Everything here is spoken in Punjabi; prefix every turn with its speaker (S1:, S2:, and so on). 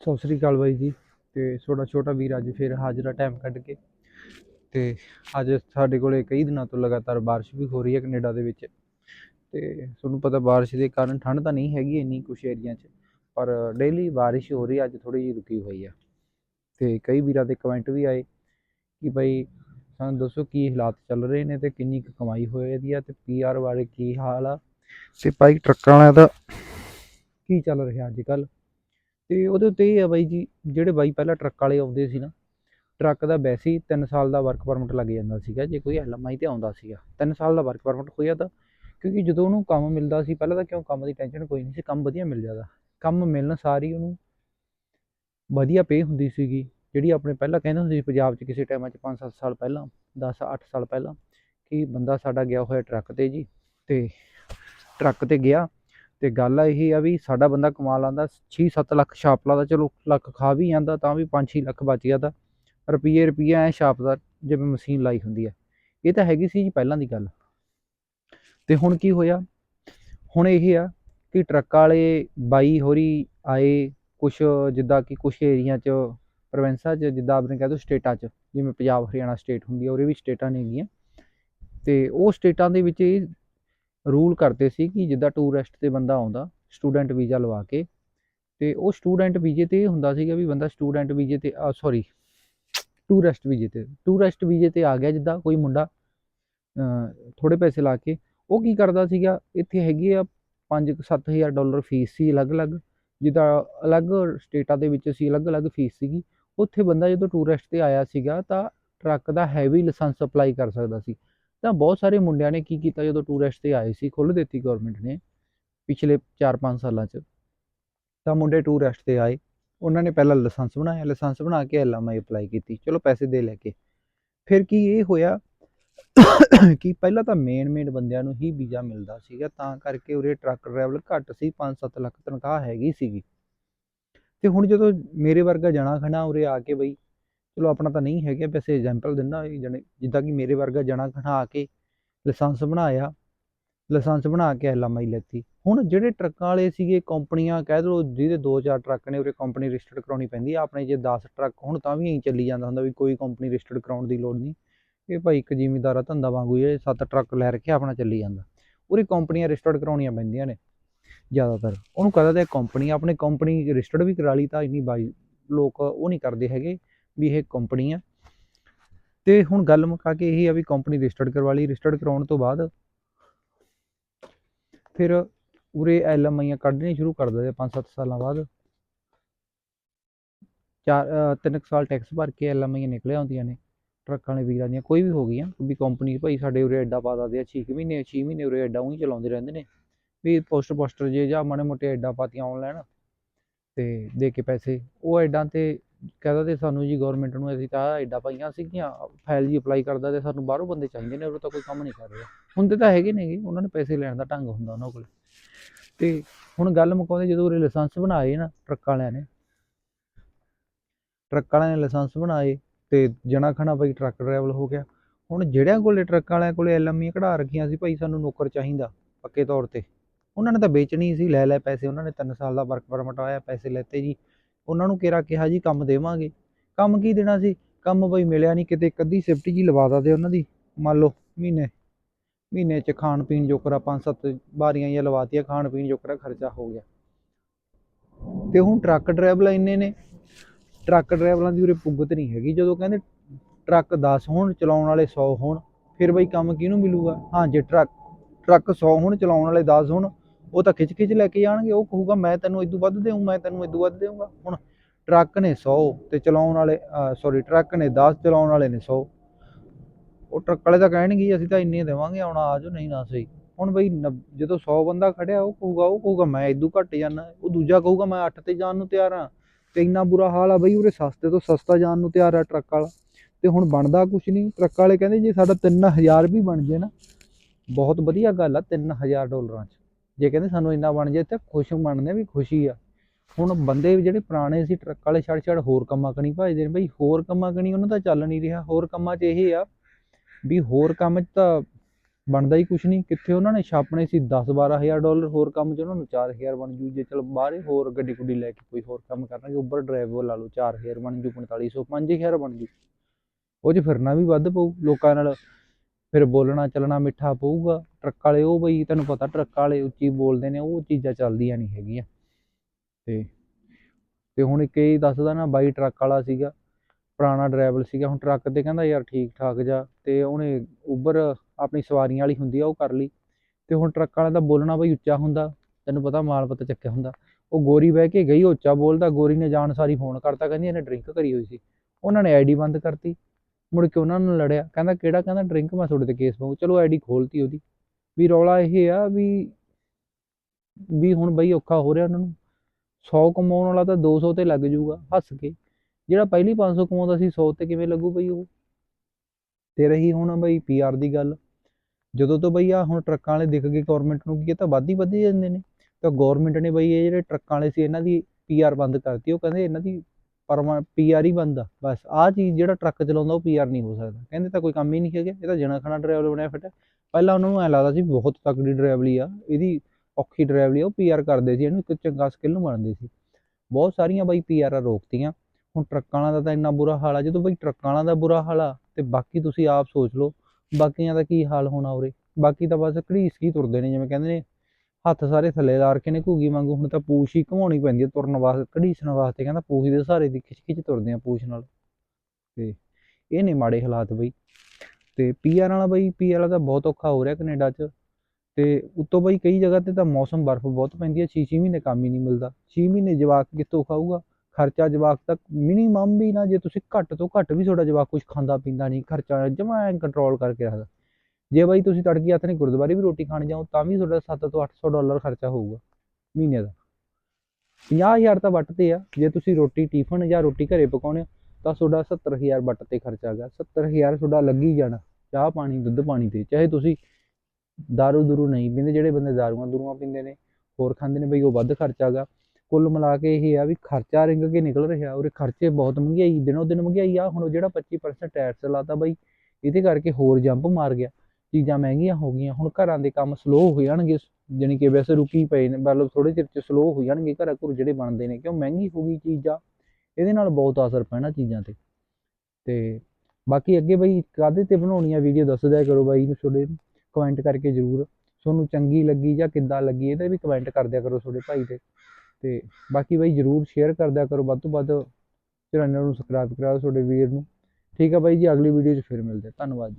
S1: ਸਤਿ ਸ੍ਰੀ ਅਕਾਲ ਬਾਈ ਜੀ, ਤੇ ਤੁਹਾਡਾ ਛੋਟਾ ਵੀਰ ਅੱਜ ਫਿਰ ਹਾਜ਼ਰਾ ਟਾਈਮ ਕੱਢ ਕੇ। ਤੇ ਅੱਜ ਸਾਡੇ ਕੋਲੇ ਕਈ ਦਿਨਾਂ ਤੋਂ ਲਗਾਤਾਰ ਬਾਰਿਸ਼ ਵੀ ਹੋ ਰਹੀ ਹੈ ਕੈਨੇਡਾ ਦੇ ਵਿੱਚ। ਤੇ ਤੁਹਾਨੂੰ ਪਤਾ ਬਾਰਿਸ਼ ਦੇ ਕਾਰਨ ਠੰਡ ਤਾਂ ਨਹੀਂ ਹੈਗੀ ਇੰਨੀ ਕੁਛ ਏਰੀਆ 'ਚ, ਪਰ ਡੇਲੀ ਬਾਰਿਸ਼ ਹੋ ਰਹੀ ਹੈ, ਅੱਜ ਥੋੜੀ ਜਿਹੀ ਰੁਕੀ ਹੋਈ ਆ। ਤੇ ਕਈ ਵੀਰਾਂ ਦੇ ਕਮੈਂਟ ਵੀ ਆਏ ਕਿ ਭਾਈ ਸਾਨੂੰ ਦੱਸੋ ਕੀ ਹਾਲਾਤ ਚੱਲ ਰਹੇ ਨੇ ਤੇ ਕਿੰਨੀ ਕੁ ਕਮਾਈ ਹੋਈ ਇਹਦੀ ਆ ਤੇ ਪੀਆਰ ਵਾਲੇ ਕੀ ਹਾਲ ਆ? ਤੇ ਭਾਈ ਟਰੱਕਾਂ ਵਾਲਿਆਂ ਦਾ ਕੀ ਚੱਲ ਰਿਹਾ ਅੱਜ ਕੱਲ੍ਹ? ਤੇ ਉਹਦੇ ਉੱਤੇ ਇਹ ਆ ਬਾਈ ਜੀ, ਜਿਹੜੇ ਬਾਈ ਪਹਿਲਾਂ ਟਰੱਕ ਵਾਲੇ ਆਉਂਦੇ ਸੀ ਨਾ, ਟਰੱਕ ਦਾ ਵੈਸੇ ਹੀ 3 ਸਾਲ ਦਾ ਵਰਕ ਪਰਮਿਟ ਲੱਗ ਜਾਂਦਾ ਸੀਗਾ, ਜੇ ਕੋਈ ਐਲਐਮਆਈ ਤੇ ਆਉਂਦਾ ਸੀਗਾ। 3 ਸਾਲ ਦਾ ਵਰਕ ਪਰਮਿਟ ਹੋਇਆ ਤਾਂ, ਕਿਉਂਕਿ ਜਦੋਂ ਉਹਨੂੰ ਕੰਮ ਮਿਲਦਾ ਸੀ, ਪਹਿਲਾਂ ਤਾਂ ਕਿਉਂ ਕੰਮ ਦੀ ਟੈਨਸ਼ਨ ਕੋਈ ਨਹੀਂ ਸੀ, ਕੰਮ ਵਧੀਆ ਮਿਲ ਜਾਂਦਾ। ਕੰਮ ਮਿਲਣ ਸਾਰੀ ਉਹਨੂੰ ਵਧੀਆ ਪੇ ਹੁੰਦੀ ਸੀਗੀ, ਜਿਹੜੀ ਆਪਣੇ ਪਹਿਲਾਂ ਕਹਿੰਦੇ ਹੁੰਦੇ ਸੀ ਪੰਜਾਬ 'ਚ ਕਿਸੇ ਟਾਈਮਾਂ 'ਚ 5-7 ਸਾਲ ਪਹਿਲਾਂ 10-8 ਸਾਲ ਪਹਿਲਾਂ, ਕਿ ਬੰਦਾ ਸਾਡਾ ਗਿਆ ਹੋਇਆ ਟਰੱਕ ਤੇ ਜੀ, ਤੇ ਟਰੱਕ ਤੇ ਗਿਆ ਤੇ ਗੱਲ ਇਹ ਆ ਵੀ ਸਾਡਾ ਬੰਦਾ ਕਮਾ ਲਾਂਦਾ 6-7 ਲੱਖ ਛਾਪ ਲਾਦਾ ਚਲੋ ਲੱਖ ਖਾ ਵੀ ਜਾਂਦਾ ਤਾਂ ਵੀ 5-6 ਲੱਖ ਬਚ ਗਿਆ ਤਾਂ ਰੁਪਈਏ ਰੁਪਈਏ ਐ ਛਾਪਦਾ ਜਿਵੇਂ ਮਸ਼ੀਨ ਲਾਈ ਹੁੰਦੀ ਆ। ਇਹ ਤਾਂ ਹੈਗੀ ਸੀ ਜੀ ਪਹਿਲਾਂ ਦੀ ਗੱਲ। ਤੇ ਹੁਣ ਕੀ ਹੋਇਆ? ਹੁਣ ਇਹ ਆ ਕਿ ਟਰੱਕ ਵਾਲੇ ਬਾਈ ਹੋਰੀ ਆਏ ਕੁਛ ਜਿੱਦਾਂ ਕਿ ਕੁਛ ਏਰੀਆ 'ਚ, ਪ੍ਰੋਵਿੰਸਾਂ 'ਚ, ਜਿੱਦਾਂ ਆਪਣੇ ਕਹਿ ਦੋ ਸਟੇਟਾਂ 'ਚ, ਜਿਵੇਂ ਪੰਜਾਬ, ਹਰਿਆਣਾ ਸਟੇਟ ਹੁੰਦੀ ਆ ਉਹਦੇ ਵੀ ਸਟੇਟਾਂ ਨੇ ਹੈਗੀਆਂ ਤੇ ਉਹ ਸਟੇਟਾਂ ਦੇ ਵਿੱਚ ਇਹ ਰੂਲ ਕਰਦੇ ਸੀ ਕਿ ਜਿੱਦਾਂ ਟੂਰਿਸਟ ਤੇ ਬੰਦਾ ਆਉਂਦਾ ਸਟੂਡੈਂਟ ਵੀਜ਼ਾ ਲਵਾ ਕੇ, ਤੇ ਉਹ ਸਟੂਡੈਂਟ ਵੀਜ਼ੇ ਤੇ ਇਹ ਹੁੰਦਾ ਸੀਗਾ ਵੀ ਬੰਦਾ ਸਟੂਡੈਂਟ ਵੀਜ਼ੇ ਤੇ ਸੌਰੀ ਟੂਰਿਸਟ ਵੀਜ਼ੇ ਤੇ ਟੂਰਿਸਟ ਵੀਜ਼ੇ ਤੇ ਆ ਗਿਆ ਜਿੱਦਾਂ ਕੋਈ ਮੁੰਡਾ ਥੋੜੇ ਪੈਸੇ ਲਾ ਕੇ, ਉਹ ਕੀ ਕਰਦਾ ਸੀਗਾ, ਇੱਥੇ ਹੈਗੀ ਆ 5-7000 ਡਾਲਰ ਫੀਸ ਸੀ ਅਲੱਗ-ਅਲੱਗ, ਜਿੱਦਾਂ ਅਲੱਗ ਸਟੇਟਾਂ ਦੇ ਵਿੱਚ ਸੀ, ਅਲੱਗ-ਅਲੱਗ ਫੀਸ ਸੀਗੀ, ਉੱਥੇ ਬੰਦਾ ਜਦੋਂ ਟੂਰਿਸਟ ਤੇ ਆਇਆ ਸੀਗਾ ਤਾਂ ਟਰੱਕ ਦਾ ਹੈਵੀ ਲਾਇਸੈਂਸ ਅਪਲਾਈ ਕਰ ਸਕਦਾ ਸੀ। ਤਾਂ ਬਹੁਤ ਸਾਰੇ ਮੁੰਡਿਆਂ ਨੇ ਕੀ ਕੀਤਾ ਜਦੋਂ ਟੂਰਿਸਟ ਤੇ ਆਏ ਸੀ, ਖੁੱਲ੍ਹ ਦਿੱਤੀ ਗਵਰਨਮੈਂਟ ਨੇ ਪਿਛਲੇ 4-5 ਸਾਲਾਂ 'ਚ। ਤਾਂ ਮੁੰਡੇ ਟੂਰਿਸਟ ਤੇ ਆਏ, ਉਹਨਾਂ ਨੇ ਪਹਿਲਾਂ ਲਾਇਸੈਂਸ ਬਣਾਇਆ ਲਾਇਸੈਂਸ ਬਣਾ ਕੇ ਐਲਐਮਆਈ ਅਪਲਾਈ ਕੀਤੀ, ਚਲੋ ਪੈਸੇ ਦੇ ਲੈ ਕੇ। ਫਿਰ ਕੀ ਇਹ ਹੋਇਆ ਕਿ ਪਹਿਲਾਂ ਤਾਂ ਮੇਨ ਮੇਨ ਬੰਦਿਆਂ ਨੂੰ ਹੀ ਵੀਜ਼ਾ ਮਿਲਦਾ ਸੀਗਾ, ਤਾਂ ਕਰਕੇ ਉਰੇ ਟਰੱਕ ਡਰਾਈਵਰ ਘੱਟ ਸੀ 5-7 ਲੱਖ ਤਨਖਾਹ ਹੈਗੀ ਸੀਗੀ। ਤੇ ਹੁਣ ਜਦੋਂ ਮੇਰੇ ਵਰਗਾ ਜਣਾ ਖਣਾ ਉਰੇ ਆ ਕੇ ਬਈ ਚਲੋ ਆਪਣਾ ਤਾਂ ਨਹੀਂ ਹੈਗਾ ਵੈਸੇ ਐਗਜ਼ਾਮਪਲ ਦਿੰਦਾ ਜਣੇ, ਜਿੱਦਾਂ ਕਿ ਮੇਰੇ ਵਰਗਾ ਜਣਾ ਖਣਾ ਕੇ ਲਾਇਸੈਂਸ ਬਣਾਇਆ, ਲਾਇਸੈਂਸ ਬਣਾ ਕੇ ਐਲਐਮਆਈ ਲੈਤੀ। ਹੁਣ ਜਿਹੜੇ ਟਰੱਕਾਂ ਵਾਲੇ ਸੀਗੇ, ਕੰਪਨੀਆਂ ਕਹਿ ਦੋ, ਜਿਹਦੇ 2-4 ਟਰੱਕ ਨੇ, ਉਰੇ ਕੰਪਨੀ ਰਜਿਸਟਰਡ ਕਰਾਉਣੀ ਪੈਂਦੀ ਆ, ਆਪਣੇ ਜੇ 10 ਟਰੱਕ ਹੁਣ ਤਾਂ ਵੀ ਐਂ ਚੱਲੀ ਜਾਂਦਾ ਹੁੰਦਾ ਵੀ ਕੋਈ ਕੰਪਨੀ ਰਜਿਸਟਰਡ ਕਰਾਉਣ ਦੀ ਲੋੜ ਨਹੀਂ। ਇਹ ਭਾਈ ਇੱਕ ਜ਼ਿਮੀਂਦਾਰਾ ਧੰਦਾ ਵਾਂਗੂ ਇਹ ਸੱਤ ਟਰੱਕ ਲੈ ਰੱਖਿਆ ਆਪਣਾ ਚੱਲੀ ਜਾਂਦਾ। ਉਰੇ ਕੰਪਨੀਆਂ ਰਜਿਸਟਰਡ ਕਰਾਉਣੀਆਂ ਪੈਂਦੀਆਂ ਨੇ, ਜ਼ਿਆਦਾਤਰ। ਉਹਨੂੰ ਕਹਦਾ ਤੇ ਕੰਪਨੀ, ਆਪਣੇ ਕੰਪਨੀ ਰਜਿਸਟਰਡ ਵੀ ਕਰਾ ਲਈ ਤਾਂ ਇੰਨੀ ਬਾਈ ਲੋਕ ਉਹ ਨਹੀਂ ਕਰਦੇ ਹੈਗੇ। ਵੀ ਇਹ ਕੰਪਨੀ ਆ। ਤੇ ਹੁਣ ਗੱਲ ਮੁਕਾ ਕੇ ਇਹ ਆ ਵੀ ਕੰਪਨੀ ਰਜਿਸਟਰਡ ਕਰਵਾ ਲਈ। ਰਜਿਸਟਰਡ ਕਰਾਉਣ ਤੋਂ ਬਾਅਦ ਫਿਰ ਉਰੇ ਐਲਐਮਆਈਆਂ ਕੱਢਣੀਆਂ ਸ਼ੁਰੂ ਕਰ ਦਿੰਦੇ 5-7 ਸਾਲਾਂ ਬਾਅਦ। ਚਾਰ ਅ, ਤਿੰਨ ਕੁ ਸਾਲ ਟੈਕਸ ਭਰ ਕੇ ਐਲਐਮਆਈਆਂ ਨਿਕਲਿਆ ਆਉਂਦੀਆਂ ਨੇ ਟਰੱਕਾਂ ਵਾਲੇ ਵੀਰਾਂ ਦੀਆਂ। ਕੋਈ ਵੀ ਹੋ ਗਈਆਂ ਵੀ ਕੰਪਨੀ ਭਾਈ ਸਾਡੇ ਉਰੇ ਐਡਾ ਪਾ ਦਿੰਦੇ ਆ 6 ਮਹੀਨੇ 6 ਮਹੀਨੇ ਉਰੇ ਐਡਾ ਉਹੀ ਚਲਾਉਂਦੇ ਰਹਿੰਦੇ ਨੇ। ਵੀ ਪੋਸਟਰ ਪੋਸਟਰ ਜੇ ਜਾਂ ਮਾੜੇ ਮੋਟੇ ਐਡਾ ਪਾਤੀਆਂ ਆਨਲਾਈਨ ਤੇ ਦੇ ਕੇ ਪੈਸੇ ਉਹ ਐਡਾਂ ਤੇ ਕਹਿੰਦਾ ਤੇ ਸਾਨੂੰ ਜੀ ਗਵਰਨਮੈਂਟ ਨੂੰ ਅਸੀਂ ਤਾਂ ਐਡਾ ਪਾਈਆਂ ਸੀਗੀਆਂ ਫਾਈਲ ਜੀ ਅਪਲਾਈ ਕਰਦਾ ਤੇ ਸਾਨੂੰ ਬਾਹਰੋਂ ਬੰਦੇ ਚਾਹੀਦੇ ਨੇ ਉਹ ਤਾਂ ਕੋਈ ਕੰਮ ਨਹੀਂ ਕਰ ਰਿਹਾ। ਹੁੰਦੇ ਤਾਂ ਹੈਗੇ ਨੇਗੇ ਉਹਨਾਂ ਨੇ ਪੈਸੇ ਲੈਣ ਦਾ ਢੰਗ ਹੁੰਦਾ ਉਹਨਾਂ ਕੋਲ। ਤੇ ਹੁਣ ਗੱਲ ਮੁਕਾਉਂਦੇ ਜਦੋਂ ਉਰੇ ਲਾਇਸੈਂਸ ਬਣਾਏ ਨਾ ਟਰੱਕ ਵਾਲਿਆਂ ਨੇ। ਟਰੱਕ ਵਾਲਿਆਂ ਨੇ ਲਾਇਸੈਂਸ ਬਣਾਏ ਤੇ ਜਣਾ ਖਣਾ ਭਾਈ ਟਰੱਕ ਡਰਾਈਵਰ ਹੋ ਗਿਆ। ਹੁਣ ਜਿਹੜਿਆਂ ਕੋਲੇ ਟਰੱਕ ਵਾਲਿਆਂ ਕੋਲੇ ਐਲਐਮਈ ਕਢਾ ਰੱਖੀਆਂ ਸੀ ਭਾਈ ਸਾਨੂੰ ਨੌਕਰ ਚਾਹੀਦਾ, ਪੱਕੇ ਤੌਰ ਤੇ। ਉਹਨਾਂ ਨੇ ਤਾਂ ਵੇਚਣੀ ਸੀ, ਲੈ ਲੈ ਪੈਸੇ, ਉਹਨਾਂ ਨੇ 3 ਸਾਲ ਦਾ ਵਰਕ ਪਰਮਿਟ ਆਇਆ, ਪੈਸੇ ਲੈਤੇ ਜੀ। ਉਹਨਾਂ ਨੂੰ ਕਿਹਾ ਕਿਹਾ ਜੀ, ਕੰਮ ਦੇਵਾਂਗੇ। ਕੰਮ ਕੀ ਦੇਣਾ ਸੀ? ਕੰਮ ਬਈ ਮਿਲਿਆ ਨਹੀਂ ਕਿਤੇ ਇੱਕ ਅੱਧੀ ਸਿਫਟ ਜੀ ਲਵਾ ਦਿੰਦੇ ਉਹਨਾਂ ਦੀ। ਮੰਨ ਲਓ ਮਹੀਨੇ ਮਹੀਨੇ 'ਚ ਖਾਣ ਪੀਣ ਜੋਕਰਾ ਪੰਜ ਸੱਤ ਬਾਰੀਆਂ ਜਾਂ ਲਵਾਤੀਆਂ ਖਾਣ ਪੀਣ ਜੋਕਰਾ ਖਰਚਾ ਹੋ ਗਿਆ। ਤੇ ਹੁਣ ਟਰੱਕ ਡਰਾਈਵਰ ਇੰਨੇ ਨੇ। ਟਰੱਕ ਡਰਾਈਵਰਾਂ ਦੀ ਉਰੇ ਪੁੱਗਤ ਨਹੀਂ ਹੈਗੀ। ਜਦੋਂ ਕਹਿੰਦੇ ਟਰੱਕ 10 ਹੋਣ, ਚਲਾਉਣ ਵਾਲੇ 100 ਹੋਣ, ਫਿਰ ਬਈ ਕੰਮ ਕਿਹਨੂੰ ਮਿਲੂਗਾ? ਹਾਂ, ਜੇ ਟਰੱਕ ਟਰੱਕ 100 ਹੋਣ, ਚਲਾਉਣ ਵਾਲੇ 10 ਹੋਣ ਉਹ ਤਾਂ ਖਿੱਚ ਖਿੱਚ ਲੈ ਕੇ ਜਾਣਗੇ ਉਹ ਕਹੂਗਾ, ਮੈਂ ਤੈਨੂੰ ਇਦੋਂ ਵੱਧ ਦੇਊਂ, ਮੈਂ ਤੈਨੂੰ ਇਦੋਂ ਵੱਧ ਦੇਊਂਗਾ। ਹੁਣ ਟਰੱਕ ਨੇ 100 ਤੇ ਚਲਾਉਣ ਵਾਲੇ ਸੌਰੀ ਟਰੱਕ ਨੇ 10 ਚਲਾਉਣ ਵਾਲੇ ਨੇ 100 ਉਹ ਟਰੱਕ ਵਾਲੇ ਤਾਂ ਕਹਿਣਗੇ, ਅਸੀਂ ਤਾਂ ਇੰਨੇ ਦੇਵਾਂਗੇ, ਆਉਣਾ ਆ ਜਾਓ, ਨਹੀਂ ਨਾ ਸਹੀ। ਹੁਣ ਬਈ ਨੱਬ- ਜਦੋਂ 100 ਬੰਦਾ ਖੜਿਆ, ਉਹ ਕਹੂਗਾ ਉਹ ਕਹੂਗਾ, ਮੈਂ ਇਦੋਂ ਘੱਟ ਜਾਣਾ ਉਹ ਦੂਜਾ ਕਹੂਗਾ, ਮੈਂ 8 ਤੇ ਜਾਣ ਨੂੰ ਤਿਆਰ ਹਾਂ ਤੇ ਇੰਨਾ ਬੁਰਾ ਹਾਲ ਆ ਬਈ ਉਰੇ ਸਸਤੇ ਤੋਂ ਸਸਤਾ ਜਾਣ ਨੂੰ ਤਿਆਰ ਆ ਟਰੱਕ ਵਾਲਾ। ਤੇ ਹੁਣ ਬਣਦਾ ਕੁਛ ਨਹੀਂ। ਟਰੱਕ ਵਾਲੇ ਕਹਿੰਦੇ, ਜੇ ਸਾਡਾ 3000 ਵੀ ਬਣ ਜੇ ਨਾ। ਬਹੁਤ ਵਧੀਆ ਗੱਲ ਆ 3000 ਡਾਲਰਾਂ 'ਚ। ਜੇ ਕਹਿੰਦੇ ਸਾਨੂੰ ਇੰਨਾ ਬਣ ਜੇ ਤਾਂ ਖੁਸ਼ ਮੰਨਦੇ ਵੀ ਖੁਸ਼ੀ ਆ। ਹੁਣ ਬੰਦੇ ਜਿਹੜੇ ਪੁਰਾਣੇ ਸੀ, ਟਰੱਕ ਵਾਲੇ ਛੱਡ ਛੱਡ ਹੋਰ ਕੰਮਾਂ ਕਣੀ ਭਜਦੇ ਨੇ। ਬਈ ਹੋਰ ਕੰਮਾਂ ਕਣੀ ਉਹਨਾਂ ਦਾ ਚੱਲ ਨਹੀਂ ਰਿਹਾ। ਹੋਰ ਕੰਮਾਂ 'ਚ ਇਹ ਆ ਵੀ ਹੋਰ ਕੰਮ 'ਚ ਤਾਂ ਬਣਦਾ ਹੀ ਕੁਛ ਨਹੀਂ। ਕਿੱਥੇ ਉਹਨਾਂ ਨੇ ਛਾਪਣੇ ਸੀ 10 12000 ਡਾਲਰ ਹੋਰ ਕੰਮ 'ਚ ਉਹਨਾਂ ਨੂੰ 4000 ਬਣ ਜੂ। ਜੇ ਚਲ ਬਾਹਰੇ ਹੋਰ ਗੱਡੀ ਗੁੱਡੀ ਲੈ ਕੇ ਕੋਈ ਹੋਰ ਕੰਮ ਕਰਨਗੇ ਉਬਰ ਡਰਾਈਵਰ ਲਾ ਲਓ 4000 ਬਣ ਜੂ 4500 5000 ਬਣ ਜੂ। ਉਹ 'ਚ ਫਿਰਨਾ ਵੀ ਵੱਧ ਪਊ ਲੋਕਾਂ ਨਾਲ। ਫਿਰ ਬੋਲਣਾ ਚੱਲਣਾ ਮਿੱਠਾ ਪਊਗਾ, ਟਰੱਕ ਵਾਲੇ, ਉਹ ਬਈ ਤੈਨੂੰ ਪਤਾ ਟਰੱਕ ਵਾਲੇ ਉੱਚੀ ਬੋਲਦੇ ਨੇ, ਉਹ ਚੀਜ਼ਾਂ ਚੱਲਦੀਆਂ ਨਹੀਂ ਹੈਗੀਆਂ। ਤੇ ਤੇ ਹੁਣ ਇੱਕ ਇਹ ਦੱਸਦਾ ਨਾ, ਬਾਈ ਟਰੱਕ ਵਾਲਾ ਸੀਗਾ, ਪੁਰਾਣਾ ਡਰਾਈਵਰ ਸੀਗਾ, ਹੁਣ ਟਰੱਕ ਤੇ ਕਹਿੰਦਾ ਯਾਰ ਠੀਕ ਠਾਕ ਜਾ, ਤੇ ਉਹਨੇ ਉਬਰ ਆਪਣੀ ਸਵਾਰੀਆਂ ਵਾਲੀ ਹੁੰਦੀ ਆ, ਉਹ ਕਰ ਲਈ। ਤੇ ਹੁਣ ਟਰੱਕ ਵਾਲਾ ਦਾ ਬੋਲਣਾ ਬਈ ਉੱਚਾ ਹੁੰਦਾ, ਤੈਨੂੰ ਪਤਾ ਮਾਲ ਪਤਾ ਚੱਕਿਆ ਹੁੰਦਾ। ਉਹ ਗੋਰੀ ਬਹਿ ਕੇ ਗਈ ਉੱਚਾ ਬੋਲਦਾ, ਗੋਰੀ ਨੇ ਜਾਣ ਸਾਰੀ ਫੋਨ ਕਰਤਾ, ਕਹਿੰਦੀ ਇਹਨੇ ਡਰਿੰਕ ਕਰੀ ਹੋਈ ਸੀ। ਉਹਨਾਂ ਨੇ ਆਈਡੀ ਬੰਦ ਕਰਤੀ। ਮੁੜ ਕੇ ਉਹਨਾਂ ਨਾਲ ਲੜਿਆ, ਕਹਿੰਦਾ ਕਿਹੜਾ, ਕਹਿੰਦਾ ਡਰਿੰਕ ਮੈਂ ਤੁਹਾਡੇ ਤੇ ਕੇਸ ਪਾਊਂ ਚਲੋ ਆਈਡੀ ਖੋਲਤੀ ਉਹਦੀ। ਵੀ ਰੌਲਾ ਇਹ ਆ ਵੀ ਵੀ ਹੁਣ ਬਈ ਔਖਾ ਹੋ ਰਿਹਾ ਉਹਨਾਂ ਨੂੰ। 100 ਕਮਾਉਣ ਵਾਲਾ ਤਾਂ 200 ਤੇ ਲੱਗ ਜਾਊਗਾ, ਹੱਸ ਕੇ। ਜਿਹੜਾ ਪਹਿਲੀ 500 ਕਮਾਉਂਦਾ ਸੀ 100 ਤੇ ਕਿਵੇਂ ਲੱਗੂ ਬਈ ਉਹ? ਤੇ ਰਹੀ ਹੁਣ ਬਈ ਪੀਆਰ ਦੀ ਗੱਲ। ਜਦੋਂ ਤੋਂ ਬਈ ਆ ਹੁਣ ਟਰੱਕਾਂ ਵਾਲੇ ਦਿਖ ਗਏ ਗਵਰਨਮੈਂਟ ਨੂੰ, ਕੀ ਇਹ ਤਾਂ ਵੱਧ ਹੀ ਵੱਧ ਜਾਂਦੇ ਨੇ। ਤਾਂ ਗਵਰਨਮੈਂਟ ਨੇ ਬਈ ਇਹ ਜਿਹੜੇ ਟਰੱਕਾਂ ਵਾਲੇ ਸੀ, ਇਹਨਾਂ ਦੀ ਪੀਆਰ ਬੰਦ ਕਰਤੀ। ਉਹ ਕਹਿੰਦੇ ਇਹਨਾਂ ਦੀ ਪਰਮਾ ਪੀਆਰ ਹੀ ਬੰਦ, ਬਸ ਆਹ ਚੀਜ਼ ਜਿਹੜਾ ਟਰੱਕ ਚਲਾਉਂਦਾ ਉਹ ਪੀਆਰ ਨਹੀਂ ਹੋ ਸਕਦਾ। ਕਹਿੰਦੇ ਤਾਂ ਕੋਈ ਕੰਮ ਹੀ ਨਹੀਂ ਹੈਗਾ, ਇਹ ਤਾਂ ਜਣਾ ਖਣਾ ਡਰਾਈਵਰ ਬਣਿਆ ਫਿੱਟ ਪਹਿਲਾਂ ਉਹਨਾਂ ਨੂੰ ਐ ਲੱਗਦਾ ਸੀ ਬਹੁਤ ਤਕੜੀ ਡਰਾਈਵਰੀ ਆ, ਇਹਦੀ ਔਖੀ ਡਰਾਈਵਰੀ ਆ, ਉਹ ਪੀਆਰ ਕਰਦੇ ਸੀ, ਇਹਨੂੰ ਇੱਕ ਚੰਗਾ ਸਕਿੱਲ ਬਣਦੇ ਸੀ। ਬਹੁਤ ਸਾਰੀਆਂ ਬਈ ਪੀਆਰਾਂ ਰੋਕਤੀਆਂ। ਹੁਣ ਟਰੱਕਾਂ ਵਾਲਾ ਦਾ ਤਾਂ ਇੰਨਾ ਬੁਰਾ ਹਾਲ ਆ, ਜਦੋਂ ਬਾਈ ਟਰੱਕਾਂ ਵਾਲਾ ਦਾ ਬੁਰਾ ਹਾਲ ਆ, ਤੇ ਬਾਕੀ ਤੁਸੀਂ ਆਪ ਸੋਚ ਲਓ, ਬਾਕੀਆਂ ਦਾ ਕੀ ਹਾਲ ਹੋਣਾ ਉਰੇ? ਬਾਕੀ ਤਾਂ ਬਸ ਘੜੀਸ ਕੀ ਤੁਰਦੇ ਨੇ, ਜਿਵੇਂ ਕਹਿੰਦੇ ਨੇ ਹੱਥ ਸਾਰੇ ਥੱਲੇ ਲਾ ਰੱਖੇ ਨੇ ਘੂਗੀ ਵਾਂਗੂ, ਹੁਣ ਤਾਂ ਪੂਛ ਹੀ ਘਮਾਉਣੀ ਪੈਂਦੀ ਹੈ ਤੁਰਨ ਵਾਸਤੇ, ਘੜੀਸਣ ਵਾਸਤੇ, ਕਹਿੰਦਾ ਪੂਛ ਦੇ ਸਹਾਰੇ ਦੀ ਖਿੱਚ ਖਿੱਚ ਤੁਰਦੇ ਆ ਪੂਛ ਨਾਲ। ਤੇ ਇਹ ਨੇ ਮਾੜੇ ਹਾਲਾਤ ਬਈ। ਤੇ ਪੀਆਰ ਵਾਲਾ ਬਈ, ਪੀਆਰ ਵਾਲਾ ਤਾਂ ਬਹੁਤ ਔਖਾ ਹੋ ਰਿਹਾ ਕੈਨੇਡਾ 'ਚ। ਤੇ ਉੱਤੋਂ ਬਈ ਕਈ ਜਗ੍ਹਾ ਤੇ ਤਾਂ ਮੌਸਮ ਬਰਫ਼ ਬਹੁਤ ਪੈਂਦੀ ਹੈ 6-6 ਮਹੀਨੇ ਕੰਮ ਹੀ ਨਹੀਂ ਮਿਲਦਾ। 6 ਮਹੀਨੇ ਜਵਾਕ ਕਿੱਥੋਂ ਖਾਊਗਾ? ਖਰਚਾ ਜਵਾਕ ਤੱਕ ਮਿਨੀਮਮ ਵੀ ਨਾ, ਜੇ ਤੁਸੀਂ ਘੱਟ ਤੋਂ ਘੱਟ ਵੀ ਤੁਹਾਡਾ ਜਵਾਕ ਕੁਝ ਖਾਂਦਾ ਪੀਂਦਾ ਨਹੀਂ, ਖਰਚਾ ਜਮਾ ਕੰਟਰੋਲ ਕਰਕੇ ਰੱਖਦਾ। ਜੇ ਬਾਈ ਤੁਸੀਂ ਤੜਕੀ ਹੱਥ ਨਹੀਂ ਗੁਰਦੁਆਰੇ ਵੀ ਰੋਟੀ ਖਾਣ ਜਾਓ, ਤਾਂ ਵੀ ਤੁਹਾਡਾ 7 ਤੋਂ 800 ਡਾਲਰ ਖਰਚਾ ਹੋਊਗਾ, ਮਹੀਨੇ ਦਾ। 50000 ਤਾਂ ਵੱਟ ਤੇ ਆ, ਜੇ ਤੁਸੀਂ ਰੋਟੀ ਟਿਫਨ ਜਾਂ ਰੋਟੀ ਘਰੇ ਪਕਾਉਣੇ ਹੋ, ਤਾਂ ਤੁਹਾਡਾ 70000 ਵੱਟ ਤੇ ਖਰਚਾ ਹੈਗਾ 70000 ਤੁਹਾਡਾ ਲੱਗੀ ਜਾਣਾ, ਚਾਹ ਪਾਣੀ, ਦੁੱਧ ਪਾਣੀ ਤੇ, ਚਾਹੇ ਤੁਸੀਂ ਦਾਰੂ ਦੂਰੂ ਨਹੀਂ ਪੀਂਦੇ, ਜਿਹੜੇ ਬੰਦੇ ਦਾਰੂਆਂ ਦੂਰੂਆਂ ਪੀਂਦੇ ਨੇ, ਹੋਰ ਖਾਂਦੇ ਨੇ, ਬਈ ਉਹ ਵੱਧ ਖਰਚਾ ਹੈਗਾ ਕੁੱਲ ਮਿਲਾ ਕੇ ਇਹ ਆ ਵੀ ਖਰਚਾ ਰਿੰਗ ਕੇ ਨਿਕਲ ਰਿਹਾ, ਔਰ ਖਰਚੇ ਬਹੁਤ ਮਹਿੰਗਾਈ ਦਿਨੋਂ ਦਿਨ ਮਹਿੰਗਾਈ ਆ ਹੁਣ ਉਹ ਜਿਹੜਾ 25% ਟੈਕਸ ਲਾਤਾ ਬਈ, ਇਹਦੇ ਕਰਕੇ ਹੋਰ ਜੰਪ ਮਾਰ ਗਿਆ। ਚੀਜ਼ਾਂ ਮਹਿੰਗੀਆਂ ਹੋ ਗਈਆਂ, ਹੁਣ ਘਰਾਂ ਦੇ ਕੰਮ ਸਲੋ ਹੋ ਜਾਣਗੇ, ਜਾਣੀ ਕਿ ਵੈਸੇ ਰੁਕੀ ਪਏ ਨੇ, ਮਤਲਬ ਥੋੜੇ ਚਿਰ ਚ ਸਲੋ ਹੋ ਜਾਣਗੇ, ਘਰਾਂ ਘੁਰ ਜਿਹੜੇ ਬਣਦੇ ਨੇ, ਕਿਉਂ ਮਹਿੰਗੀ ਹੋ ਗਈ ਚੀਜ਼ਾਂ, ਇਹਦੇ ਨਾਲ ਬਹੁਤ ਅਸਰ ਪੈਣਾ ਚੀਜ਼ਾਂ ਤੇ। ਤੇ ਬਾਕੀ ਅੱਗੇ ਬਈ ਕਾਹਦੇ ਤੇ ਬਣਾਉਣੀ ਆ ਵੀਡੀਓ ਦੱਸ ਦਿਆ ਕਰੋ ਬਾਈ ਨੂੰ ਤੁਹਾਡੇ ਕਮੈਂਟ ਕਰਕੇ ਜ਼ਰੂਰ, ਤੁਹਾਨੂੰ ਚੰਗੀ ਲੱਗੀ ਜਾਂ ਕਿੱਦਾਂ ਲੱਗੀ ਇਹਦਾ ਵੀ ਕਮੈਂਟ ਕਰ ਦਿਆ ਕਰੋ ਤੁਹਾਡੇ ਭਾਈ ਤੇ। ਤੇ ਬਾਕੀ ਬਾਈ ਜਰੂਰ ਸ਼ੇਅਰ ਕਰ ਦਿਆ ਕਰੋ, ਵੱਧ ਤੋਂ ਵੱਧ ਚੈਨਲ ਨੂੰ ਸਬਸਕ੍ਰਾਈਬ ਕਰਾ ਦਿਓ ਤੁਹਾਡੇ ਵੀਰ ਨੂੰ। ਠੀਕ ਆ ਬਾਈ ਜੀ, ਅਗਲੀ ਵੀਡੀਓ 'ਚ ਫਿਰ ਮਿਲਦੇ ਧੰਨਵਾਦ ਜੀ।